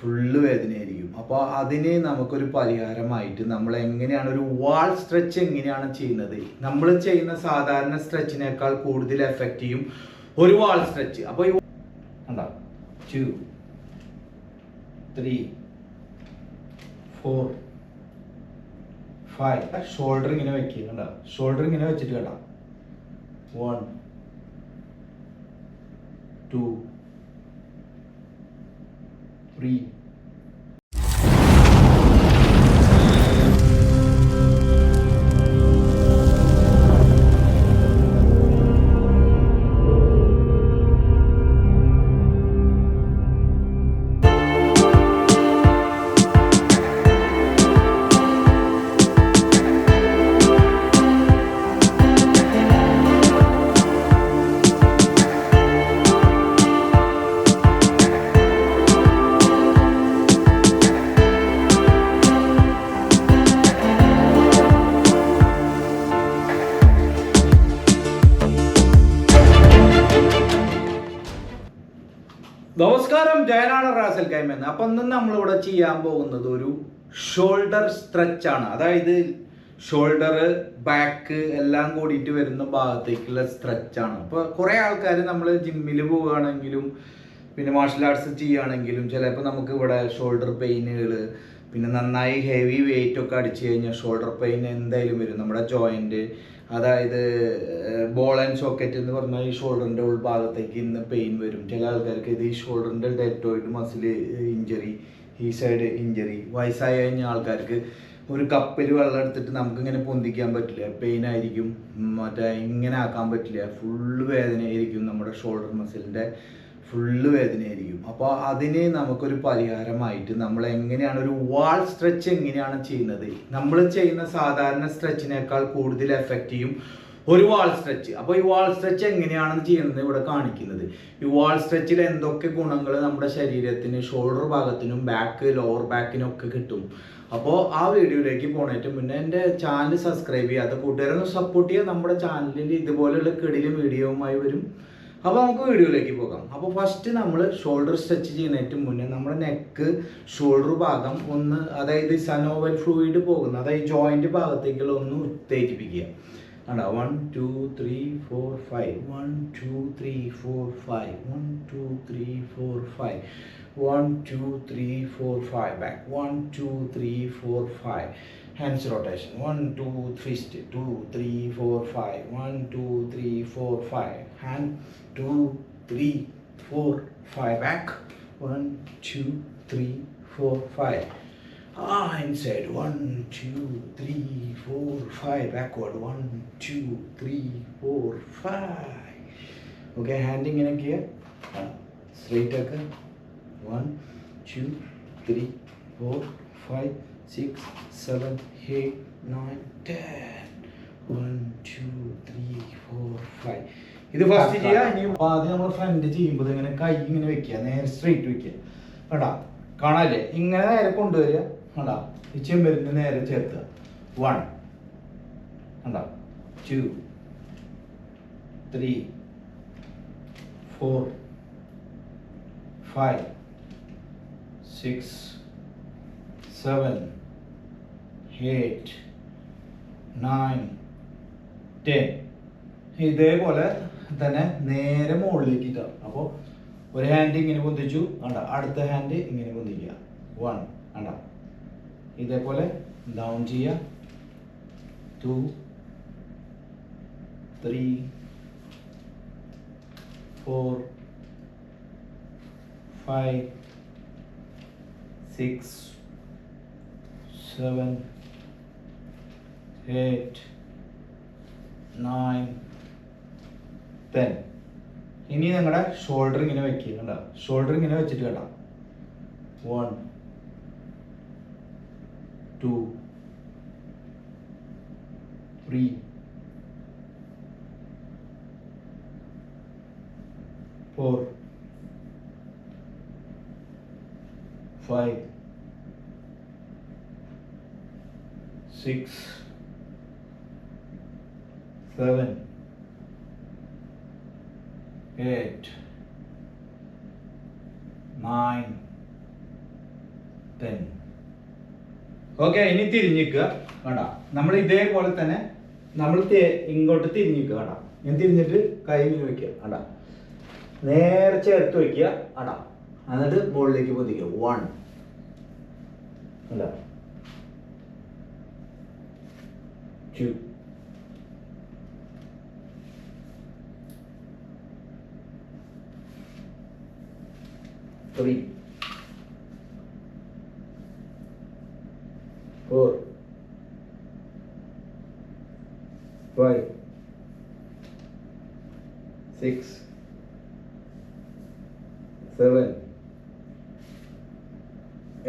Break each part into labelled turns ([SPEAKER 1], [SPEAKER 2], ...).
[SPEAKER 1] Full വേദനയായിരിക്കും അപ്പോൾ അതിന് നമുക്കൊരു പരിഹാരമായിട്ട് നമ്മൾ എങ്ങനെയാണ് ഒരു വാൾ സ്ട്രെച്ച് എങ്ങനെയാണ് ചെയ്യുന്നത്? നമ്മൾ ചെയ്യുന്ന സാധാരണ സ്ട്രെച്ചിനേക്കാൾ കൂടുതൽ എഫക്റ്റ് ചെയ്യും ഒരു വാൾ സ്ട്രെച്ച് അപ്പോൾ ഈ കണ്ടോ? Two three four five shoulder ഇങ്ങനെ വെക്കുക കണ്ടോ? ഷോൾഡർ ഇങ്ങനെ വെച്ചിട്ട് കേട്ടോ വൺ ടു ത്രീ നമസ്കാരം ജയനാണ് റാസൽ കൈമെന്ന്. അപ്പൊ ഇന്ന് നമ്മളിവിടെ ചെയ്യാൻ പോകുന്നത് ഒരു ഷോൾഡർ സ്ട്രെച്ച് ആണ്. അതായത് ഷോൾഡർ ബാക്ക് എല്ലാം കൂടിയിട്ട് വരുന്ന ഭാഗത്തേക്കുള്ള സ്ട്രെച്ച് ആണ്. അപ്പൊ കുറെ ആൾക്കാർ നമ്മൾ ജിമ്മിൽ പോവുകയാണെങ്കിലും പിന്നെ മാർഷൽ ആർട്സ് ചെയ്യുകയാണെങ്കിലും ചിലപ്പോൾ നമുക്ക് ഇവിടെ ഷോൾഡർ പെയിനുകൾ പിന്നെ നന്നായി ഹെവി വെയിറ്റ് ഒക്കെ അടിച്ചു കഴിഞ്ഞാൽ ഷോൾഡർ പെയിൻ എന്തായാലും വരും. നമ്മുടെ ജോയിന്റ് അതായത് ബോൾ ആൻഡ് സോക്കറ്റ് എന്ന് പറഞ്ഞാൽ ഈ ഷോൾഡറിന്റെ ഉൾഭാഗത്തേക്ക് ഇന്ന് പെയിൻ വരും. ചില ആൾക്കാർക്ക് ഇത് ഈ ഷോൾഡറിന്റെ ഡെറ്റോയിഡ് മസിൽ ഇഞ്ചറി ഈ സൈഡ് ഇഞ്ചറി വയസ്സായി കഴിഞ്ഞ ആൾക്കാർക്ക് ഒരു കപ്പിൽ വെള്ളം എടുത്തിട്ട് നമുക്കിങ്ങനെ പൊന്തിക്കാൻ പറ്റില്ല. പെയിൻ ആയിരിക്കും മറ്റേ ഇങ്ങനെ ആക്കാൻ പറ്റില്ല. ഫുള്ള് വേദനയായിരിക്കും നമ്മുടെ ഷോൾഡർ മസിലിന്റെ ഫുള്ള് വേദനയായിരിക്കും. അപ്പോൾ അതിന് നമുക്കൊരു പരിഹാരമായിട്ട് നമ്മൾ എങ്ങനെയാണ് ഒരു വാൾ സ്ട്രെച്ച് എങ്ങനെയാണ് ചെയ്യുന്നത്? നമ്മൾ ചെയ്യുന്ന സാധാരണ സ്ട്രെച്ചിനേക്കാൾ കൂടുതൽ എഫക്റ്റ് ചെയ്യും ഒരു വാൾ സ്ട്രെച്ച് അപ്പോൾ ഈ വാൾ സ്ട്രെച്ച് എങ്ങനെയാണെന്ന് ചെയ്യുന്നത് ഇവിടെ കാണിക്കുന്നത്. ഈ വാൾ സ്ട്രെച്ചിൽ എന്തൊക്കെ ഗുണങ്ങൾ നമ്മുടെ ശരീരത്തിന് ഷോൾഡർ ഭാഗത്തിനും ബാക്ക് ലോവർ ബാക്കിനും ഒക്കെ കിട്ടും. അപ്പോൾ ആ വീഡിയോയിലേക്ക് പോണേറ്റ് മുന്നേ എന്റെ ചാനൽ സബ്സ്ക്രൈബ് ചെയ്യാത്ത കൂട്ടുകാരൊന്ന് സപ്പോർട്ട് ചെയ്യുക നമ്മുടെ ചാനലിൽ ഇതുപോലെയുള്ള കിടിലും വീഡിയോവുമായി വരും. അപ്പോൾ നമുക്ക് വീഡിയോയിലേക്ക് പോകാം. അപ്പോൾ ഫസ്റ്റ് നമ്മൾ ഷോൾഡർ സ്ട്രെച്ച് ചെയ്യുന്നതിന് മുന്നേ നമ്മുടെ നെക്ക് ഷോൾഡർ ഭാഗം ഒന്ന് അതായത് സനോവൽ ഫ്ലൂയിഡ് പോകുന്ന അതായത് ജോയിന്റ് ഭാഗത്തേക്കുള്ള ഒന്ന് ഉത്തേജിപ്പിക്കുക. കണ്ടോ? One two three four five one two three four five one two three four five one two three four five back one two three four five hands rotation. 1 2 3 step 2 3 4 5 1 2 3 4 5 hand 2 3 4 5 back. 1 2 3 4 5 ah inside. 1 2 3 4 5 backward. 1 2 3 4 5 okay handing in a gear. Straight tucker 1 2 3 4 5 six seven eight nine ten one two three four five ഇത് first ചെയ്യുക ഇനി ആദ്യം നമ്മൾ front ചെയ്യുമ്പോൾ ഇങ്ങനെ കൈ ഇങ്ങനെ വെക്കുക? നേരെ സ്ട്രെയിറ്റ് വെക്കുക. കേട്ടാ കാണാല്ലേ? ഇങ്ങനെ നേരെ കൊണ്ടുവരിക. കണ്ടാ? ഈ നേരെ ചേർത്തുക വൺ കണ്ടാ? Two three four five six seven eight nine ten ഇതേപോലെ തന്നെ നേരെ മുകളിലേക്ക് ഇട്ടാം അപ്പോൾ ഒരു ഹാൻഡ് ഇങ്ങനെ പൊന്തിച്ചു. വേണ്ട അടുത്ത ഹാൻഡ് ഇങ്ങനെ പൊന്തിക്കുക. വൺ വേണ്ട ഇതേപോലെ ഡൗൺ ചെയ്യുക. Two three four five six seven, eight, nine, ten. ഇനി നിങ്ങളുടെ ഷോൾഡർ ഇങ്ങനെ വെക്കുക കണ്ട ഷോൾഡർ ഇങ്ങനെ വെച്ചിട്ട് കേട്ടോ. One two three four five six, seven, eight, nine, ten. Okay ഇനി തിരിഞ്ഞിക്കുക. വേണ്ട നമ്മൾ ഇതേപോലെ തന്നെ നമ്മൾ ഇങ്ങോട്ട് തിരിഞ്ഞിക്കുക വേണ്ട ഞാൻ തിരിഞ്ഞിട്ട് കൈ ഇങ്ങനെ വെക്കുക വേണ്ട നേരെ ചേർത്ത് വെക്കുക അടാ എന്നിട്ട് മുകളിലേക്ക് പൊതിക്കുക. വൺ അല്ല two Three four, five, six, seven,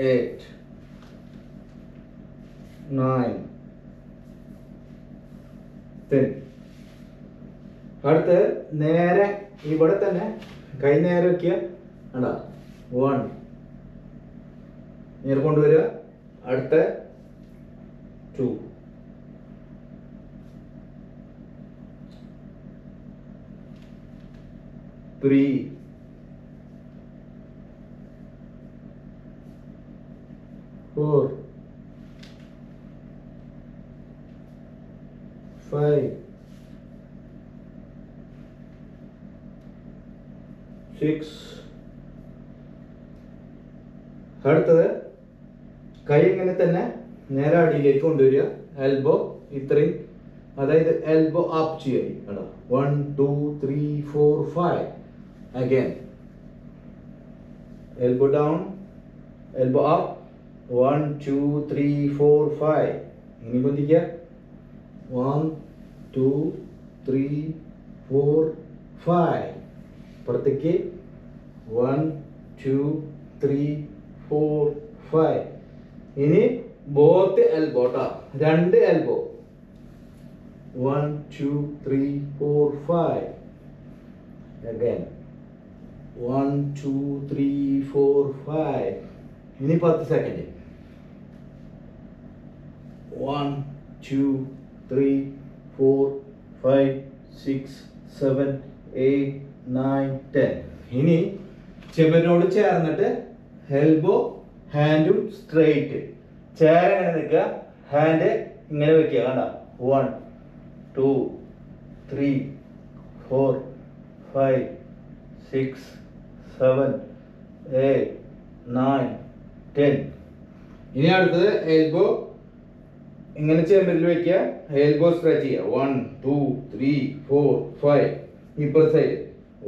[SPEAKER 1] eight, nine, ten. അടുത്ത് നേരെ ഇവിടെ തന്നെ കൈ നേരെ വെക്കുക അടാ വൺ നേരെ കൊണ്ടുവരിക അടുത്ത two. Three. Four. കൈ ഇങ്ങനെ തന്നെ നേരെ അടിയിലേക്ക് കൊണ്ടുവരിക. എൽബോ ഇത്രയും. അതായത് എൽബോ അപ്പ് ചെയ്യുക. കേട്ടോ one two three four five again elbow down elbow up one two three four five ഇനി പൊന്തിക്കുക one two three four five പുറത്തേക്ക്. One two three four five ഇനി ബോത്ത് എൽബോ രണ്ട് elbow one two three four five again one two three four five ഇനി പത്ത് second one two three four five six seven eight nine ten ഇനി ചെമ്പനോട് ചേർന്നിട്ട് elbow ഹാൻഡും straight ചേര ഇങ്ങനെ നിൽക്കുക. Hand ഇങ്ങനെ വെക്കുക. കണ്ട? One two three four five six seven eight nine ten ഇനി അടുത്തത് എൽബോ ഇങ്ങനെ ചേമ്പലിൽ വെക്കുക. എൽബോ സ്ട്രെച്ച് ചെയ്യുക. One two three four five ഇപ്പർ side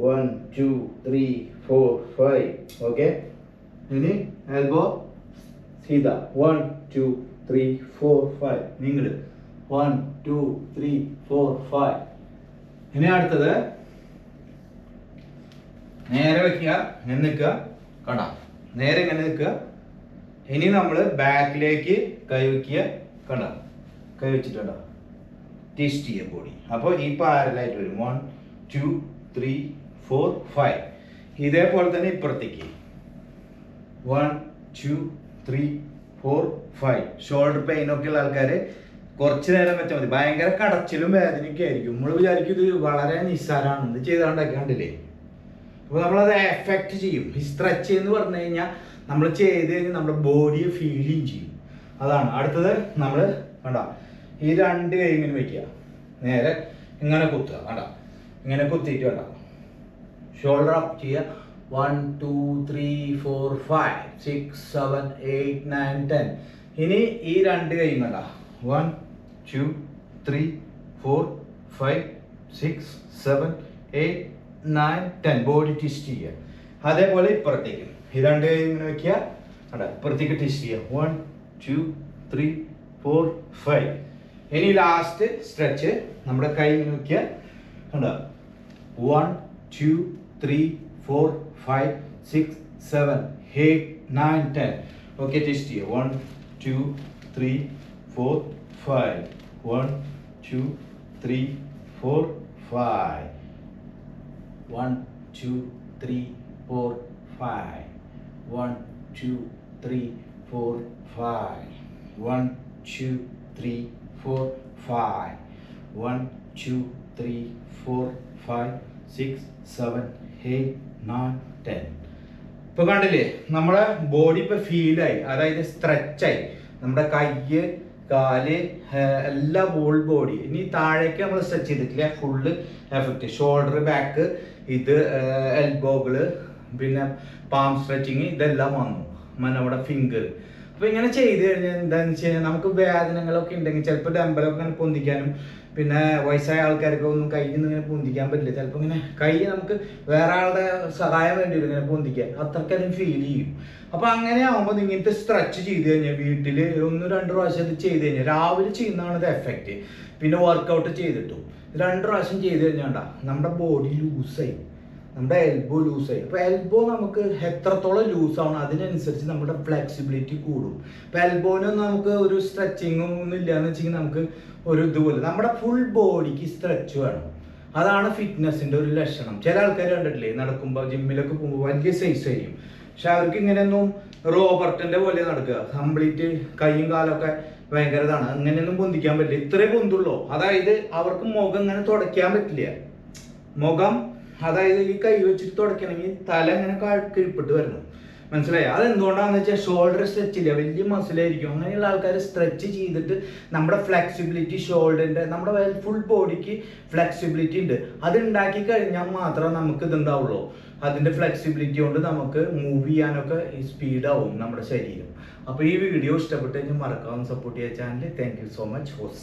[SPEAKER 1] one two three four five okay ഇനി elbow Sita. One two three four five നിങ്ങൾ one two three four five ഇനി അടുത്തത്. നേരെ വെക്കുക ഇങ്ങനെ നിൽക്കുക. നേരെ ഇങ്ങനെ നിൽക്കുക. ഇനി നമ്മൾ ബാക്കിലേക്ക് കൈ വെക്കുക. കണ്ട? കൈ വെച്ചിട്ടുണ്ട? ടെസ്റ്റ് ചെയ്യുക ബോഡി അപ്പോൾ ഈ പാരലായിട്ട് വരും. One two three four five ഇതേപോലെ തന്നെ ഇപ്പുറത്തേക്ക്. One two three four five shoulder pain ഒക്കെ ഉള്ള ആൾക്കാർ കുറച്ച് നേരം വെച്ചാൽ മതി. ഭയങ്കര കടച്ചിലും വേദനയൊക്കെ ആയിരിക്കും. നമ്മൾ വിചാരിക്കും ഇത് വളരെ നിസ്സാരമാണ്. ഇത് ചെയ്താണ്ടൊക്കെ കണ്ടില്ലേ? അപ്പോൾ നമ്മളത് എഫക്റ്റ് ചെയ്യും. ഈ സ്ട്രെച്ച് എന്ന് പറഞ്ഞു കഴിഞ്ഞാൽ നമ്മൾ ചെയ്ത് കഴിഞ്ഞാൽ നമ്മുടെ ബോഡിയെ ഫീലിങ് ചെയ്യും അതാണ്. അടുത്തത് നമ്മൾ വേണ്ട ഈ രണ്ട് കൈ ഇങ്ങനെ വെക്കുക. നേരെ ഇങ്ങനെ കുത്തുക. വേണ്ട ഇങ്ങനെ കുത്തിയിട്ട് വേണ്ട ഷോൾഡർ അപ്പ് ചെയ്യുക. One two three four five six seven eight nine ten ഇനി ഈ രണ്ട് കൈ വേണ്ട one two three four five six seven eight nine ten body twist ചെയ്യുക. അതേപോലെ ഇപ്പുറത്തേക്ക്. ഈ രണ്ട് കൈ ഇങ്ങനെ വയ്ക്കുക അവിടെ ഇപ്പുറത്തേക്ക് ട്വിസ്റ്റ് ചെയ്യുക. One two three four five ഇനി ലാസ്റ്റ് സ്ട്രെച്ച് നമ്മുടെ കൈ ഇങ്ങനെ കണ്ടോ? One two three 4, 5, 6, 7, 8, 9, 10. Okay, test here. 1, 2, 3, 4, 5. 1, 2, 3, 4, 5. 1, 2, 3, 4, 5. 1, 2, 3, 4, 5. 1, 2, 3, 4, 5. 1, 2, 3, 4, 5, 6, 7, 8, not ten ഇപ്പൊ കണ്ടില്ലേ നമ്മുടെ ബോഡി ഇപ്പൊ ഫീലായി അതായത് സ്ട്രെച്ചായി നമ്മുടെ കയ്യ് കാൽ എല്ലാ ഹോൾ ബോഡി ഇനി താഴേക്ക് നമ്മൾ സ്ട്രെച്ച് ചെയ്തിട്ടില്ല ഫുള്ള് എഫക്റ്റ് ഷോൾഡർ ബാക്ക് ഇത് എൽബോകൾ പിന്നെ പാം സ്ട്രെച്ചിങ് ഇതെല്ലാം വന്നു. നമ്മുടെ ഫിംഗർ അപ്പൊ ഇങ്ങനെ ചെയ്ത് കഴിഞ്ഞാൽ എന്താണെന്ന് വെച്ച് കഴിഞ്ഞാൽ നമുക്ക് വേദനകളൊക്കെ ഉണ്ടെങ്കിൽ ചിലപ്പോൾ ഡമ്പലൊക്കെ പൊന്തിക്കാനും പിന്നെ വയസ്സായ ആൾക്കാർക്ക് ഒന്നും കയ്യിൽ നിന്ന് ഇങ്ങനെ പൊന്തിക്കാൻ പറ്റില്ല. ചിലപ്പോൾ ഇങ്ങനെ കൈ നമുക്ക് വേറെ ആളുടെ സഹായം വേണ്ടി വരും ഇങ്ങനെ പൊന്തിക്കാൻ. അത്രക്കധികം ഫീൽ ചെയ്യും. അപ്പൊ അങ്ങനെ ആവുമ്പോൾ ഇങ്ങനത്തെ സ്ട്രെച്ച് ചെയ്ത് കഴിഞ്ഞാൽ വീട്ടിൽ ഒന്ന് രണ്ട് പ്രാവശ്യം ഇത് ചെയ്ത് കഴിഞ്ഞാൽ രാവിലെ ചെയ്യുന്നതാണ് ഇത് എഫക്റ്റ് പിന്നെ വർക്കൗട്ട് ചെയ്തിട്ടും. രണ്ട് പ്രാവശ്യം ചെയ്ത് കഴിഞ്ഞാൽ നമ്മുടെ ബോഡി ലൂസായി നമ്മുടെ എൽബോ ആയി. അപ്പോൾ എൽബോ നമുക്ക് എത്രത്തോളം ലൂസ് ആവണം അതിനനുസരിച്ച് നമ്മുടെ ഫ്ലെക്സിബിലിറ്റി കൂടും. അപ്പോൾ എൽബോനൊന്നും നമുക്ക് ഒരു സ്ട്രെച്ചിങ്ങും ഒന്നും ഇല്ലാന്ന് വെച്ചെങ്കിൽ നമുക്ക് ഒരു ഇതുപോലെ നമ്മുടെ ഫുൾ ബോഡിക്ക് സ്ട്രെച്ച് വേണം. അതാണ് ഫിറ്റ്നസിന്റെ ഒരു ലക്ഷണം. ചില ആൾക്കാർ കണ്ടിട്ടില്ലേ നടക്കുമ്പോൾ ജിമ്മിലൊക്കെ പോകുമ്പോൾ വലിയ സൈസ് ആയിരിക്കും. പക്ഷെ അവർക്ക് ഇങ്ങനെയൊന്നും റോബർട്ടിന്റെ പോലെ നടക്കുക. കംപ്ലീറ്റ് കൈയും കാലൊക്കെ ഭയങ്കര ഇതാണ്. അങ്ങനെയൊന്നും പൊന്തിക്കാൻ പറ്റില്ല. ഇത്രേ പൊന്തുള്ളൂ. അതായത് അവർക്ക് മുഖം ഇങ്ങനെ തുടയ്ക്കാൻ പറ്റില്ല. മുഖം അതായത് ഈ കൈ വെച്ചിട്ട് തുടക്കണമെങ്കിൽ തല ഇങ്ങനെ കിഴിപ്പിട്ട് വരണം. മനസ്സിലായി? അതെന്തുകൊണ്ടാണെന്ന് വെച്ചാൽ ഷോൾഡർ സ്ട്രെച്ച് ഇല്ല? വലിയ മസിലായിരിക്കും അങ്ങനെയുള്ള ആൾക്കാർ സ്ട്രെച്ച് ചെയ്തിട്ട് നമ്മുടെ ഫ്ലെക്സിബിലിറ്റി ഷോൾഡറിന്റെ നമ്മുടെ ഫുൾ ബോഡിക്ക് ഫ്ലെക്സിബിലിറ്റി ഉണ്ട്. അത് ഉണ്ടാക്കി കഴിഞ്ഞാൽ മാത്രമേ നമുക്ക് ഇതുണ്ടാവുള്ളൂ. അതിന്റെ ഫ്ലെക്സിബിലിറ്റി കൊണ്ട് നമുക്ക് മൂവ് ചെയ്യാനൊക്കെ സ്പീഡാവും നമ്മുടെ ശരീരം. അപ്പോൾ ഈ വീഡിയോ ഇഷ്ടപ്പെട്ട് കഴിഞ്ഞാൽ മറക്കാവുന്ന സപ്പോർട്ട് ചെയ്യാൻ channel thank you so much hose